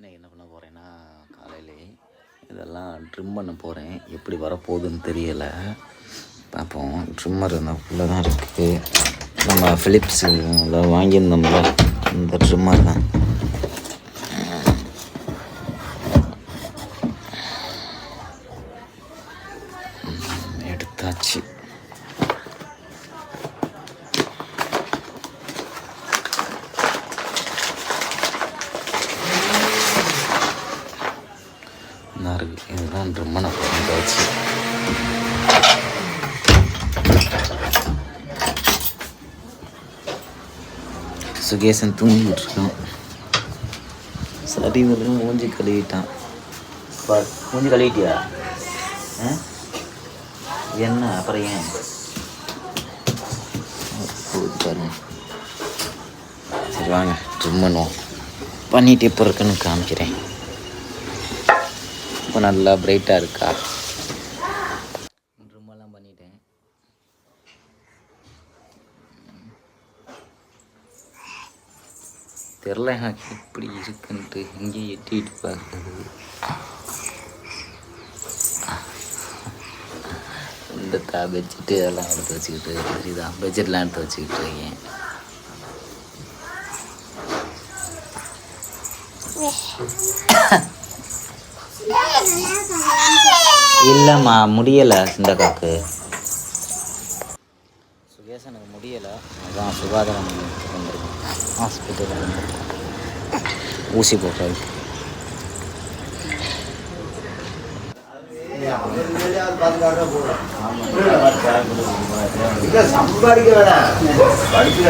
இன்னைக்கு என்ன பண்ண போகிறேன்னா காலையிலே இதெல்லாம் ட்ரிம் பண்ண போகிறேன் எப்படி வரப்போகுதுன்னு தெரியலை. பார்ப்போம். ட்ரிம்மர் ஃபுல்லாக தான் இருக்குது. நம்ம ஃபிலிப்ஸில் வாங்கியிருந்தோம்ல இந்த ட்ரிம்மர் தான். நல்லா இருக்கு இதுதான் ரொம்ப நான் வச்சு சுகேசன் தூங்கிட்டு இருக்கான் சரி வந்து மூஞ்சி கழுவிட்டான். மூஞ்சி கழுவிட்டியா? ஆ? என்ன அப்புறம் ஏன்? பாருங்க. சரி வாங்க ட்ரிம் பண்ணுவோம். பண்ணிட்டு எப்போ இருக்குன்னு காமிக்கிறேன். இப்போ நல்லா பிரைட்டாக இருக்கா? ட்ரிம்மெல்லாம் பண்ணிட்டேன். தெரில எனக்கு எப்படி இருக்குன்ட்டு இங்கே எட்டிட்டு பார்க்குறது இந்த தா பெட்ஷீட்டு அதெல்லாம் எடுத்து வச்சுக்கிட்டு இதுதான் பெட்ஷீட்லாம் எடுத்து வச்சுக்கிட்டு இருக்கேன். இல்லைம்மா முடியலை சிந்தக்காக்கு சுகேசனுக்கு முடியலை. அதான் சுகாதாரம் வந்திருக்கேன் ஹாஸ்பிட்டலில் வந்திருக்கேன் ஊசி போடுறது சம்பாதிக்க வேணாம் படிக்கிற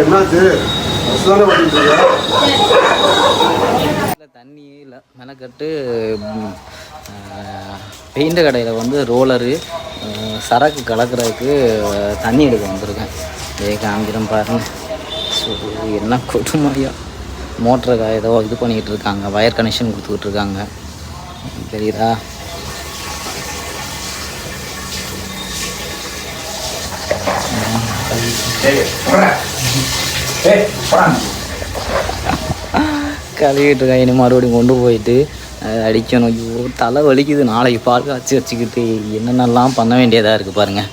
என்னாச்சு? பஸ் தானே ஓட்டிட்டு இருக்கியா? தண்ணியே இல்லை. மெனக்கட்டு பெயிண்ட் கடையில் வந்து ரோலரு சரக்கு கலக்கிறதுக்கு தண்ணி எடுக்க வந்திருக்கேன். ஏ காமிக்கிறேன் பாருங்க. ஸோ என்ன கொடுமையா. மோட்டரை ஏதோ இது பண்ணிக்கிட்டு இருக்காங்க. வயர் கனெக்ஷன் கொடுத்துக்கிட்டு இருக்காங்க. தெரியுதா? கழுவிட்டு இருக்கேன் இனி மறுபடியும் கொண்டு போயிட்டு அடிக்கணும். ஐயோ தலை வலிக்குது. நாளைக்கு பால் காய்ச்சி வச்சுக்கிட்டு என்னென்னலாம் பண்ண வேண்டியதாக இருக்குது பாருங்கள்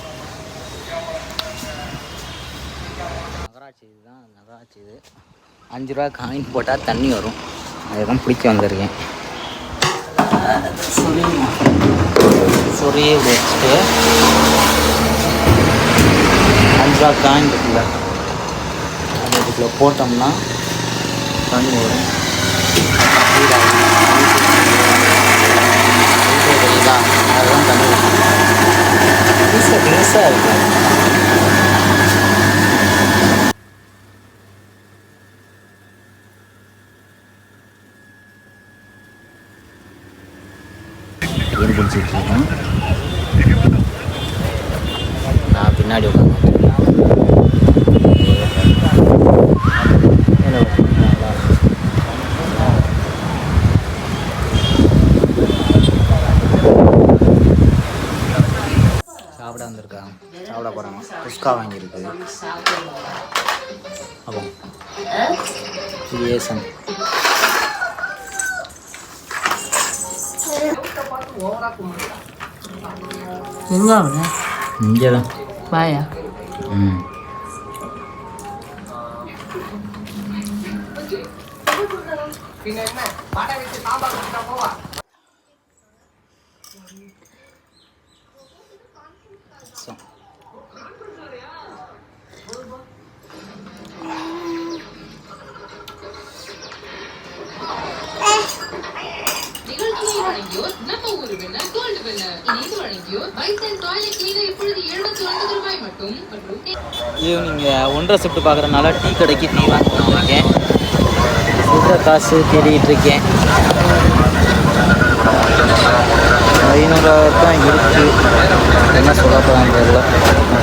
நகராட்சி இதுதான் நகராட்சி இது. அஞ்சு ரூபா காயின் போட்டால் தண்ணி வரும். அதுதான் பிடிக்க வந்திருக்கேன். சொரிய வச்சுட்டு அஞ்சு ரூபா காயின் இருக்குல்ல. இதுக்குள்ள போட்டோம்னா தண்ணி வரும். தெரியுதா அதுதான் தண்ணி வரும் பெருசாக பெருசாக இருக்கு இருக்கேன் நான் பின்னாடி உட்காந்து சாப்பிட வந்திருக்காங்க சாப்பிட போகிறாங்க குஸ்கா வாங்கியிருக்கு. அப்போ இது ஏசன் எங்க அவன இங்கே தான் வாயா? ம். So. வழங்கியோர் நம்ம ஊரு வின்னர் கோல்டு வின்னர் இணைந்து வழங்கியோர் வைசன் டாய்லெட் கிளீனர் இப்பொழுது எழுபத்தி ஒன்பது ரூபாய் மட்டும். ஈவினிங் ஒன்றரை ஷிஃப்ட் பார்க்குறனால டீ கடைக்கு டீ வாங்கிட்டு இருக்கேன். சில்லற காசு தேடிட்டு இருக்கேன். ஐநூறுரூவா தான் இருக்குது என்ன சொல்ல போகிறாங்க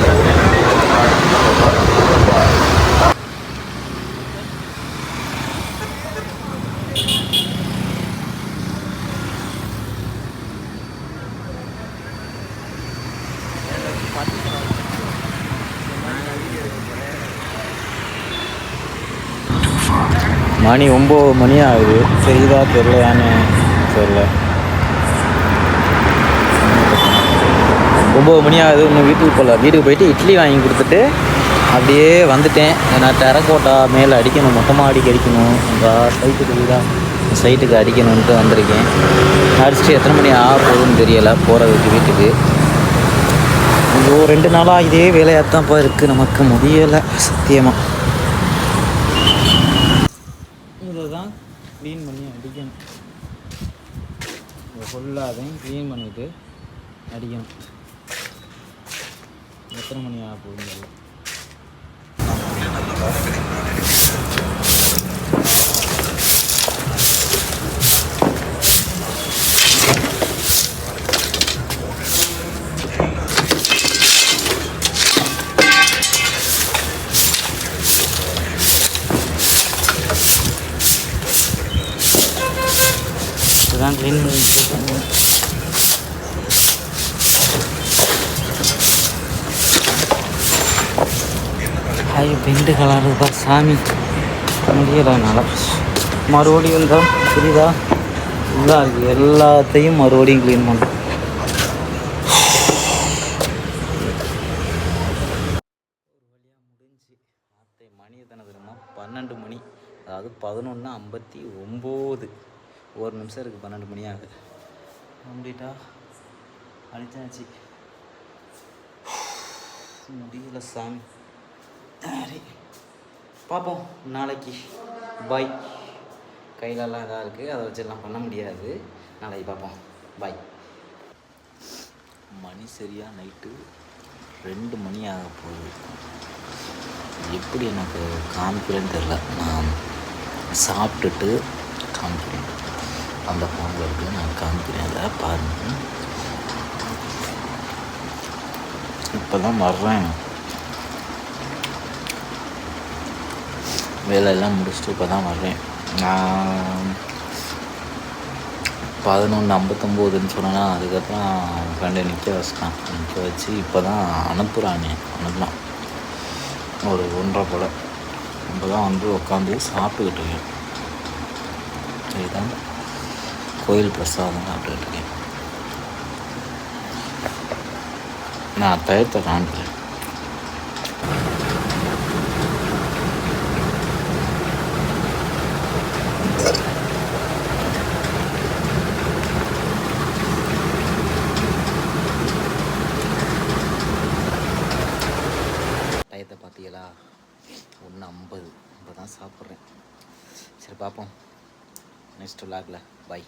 மணி ஒம்பது மணி ஆகுது. சரிதா தெரிலையான்னு தெரில ஒம்பது மணி ஆகுது. இன்னும் வீட்டுக்கு போகல. வீட்டுக்கு போயிட்டு இட்லி வாங்கி கொடுத்துட்டு அப்படியே வந்துட்டேன். நான் டெரக்கோட்டா மேலே அடிக்கணும். மொத்தமாக அடிக்க அடிக்கணும். சைட்டுக்கு தான் சைட்டுக்கு அடிக்கணுன்ட்டு வந்திருக்கேன். அடிச்சுட்டு எத்தனை மணி ஆக போகுதுன்னு தெரியலை. போகிறதுக்கு வீட்டுக்கு. ஐயோ ரெண்டு நாளாக இதே வேலையாக தான்ப்பா இருக்குது நமக்கு முடியலை. சத்தியமாக இதை தான் க்ளீன் பண்ணி அடிக்கணும். இந்த ஃபுல்லாக அதையும் க்ளீன் பண்ணிவிட்டு அடிக்கணும். எத்தனை மணி ஆக போகுது? தெரியல இதுதான் க்ளீன் பண்ணிட்டு இருக்கேன் ஹாய் பெண்டு கலருதா சாமி. முடியல என்னால் மறுபடியும் தான் புரியுதா? இதாக இருக்குது எல்லாத்தையும் மறுபடியும் க்ளீன் பண்ணுறோம் மணி எத்தனை தெரியுமா? பன்னெண்டு மணி அதாவது பதினொன்று ஐம்பத்தி ஒம்பது. ஒரு நிமிஷம் இருக்குது பன்னெண்டு மணி ஆகுது. கம்ப்ளீட்டா அழிச்சாச்சு முடியல சாமி. சரி பார்ப்போம் நாளைக்கு. பாய் கையிலலாம் இதாக இருக்குது அதை வச்செல்லாம் பண்ண முடியாது. நாளைக்கு பார்ப்போம் பாய் மணி சரியாக நைட்டு ரெண்டு மணி ஆக போகுது. எப்படி எனக்கு காமிக்கிறேன்னு தெரில நான் சாப்பிட்டுட்டு காமிக்கிறேன். அந்த ஃபோனில் இருக்குது நான் காமிக்கிறேன். அதை பாருங்கள் இப்போ தான் வர்றேன். வேலையெல்லாம் முடிச்சுட்டு இப்போ தான் வர்றேன். நான் பதினொன்று ஐம்பத்தொம்போதுன்னு சொன்னேன்னா அதுக்கப்புறம் ஃப்ரெண்டை நிற்க வச்சிட்டான். நிற்க வச்சு இப்போ தான் அனுப்புகிறானே அனுப்பலாம் ஒரு ஒன்றரை போல். இப்போ தான் வந்து உட்காந்து சாப்பிட்டுக்கிட்டு இருக்கேன். இதுதான் கோயில் பிரசாதம் சாப்பிட்டுருக்கேன் நான் டயத்தை காமிக்கிறேன் டயத்தை பார்த்தீங்களா? ஒன்று ஐம்பது. இப்போ தான் சாப்பிட்றேன். சரி பார்ப்போம். Next விளாகில் by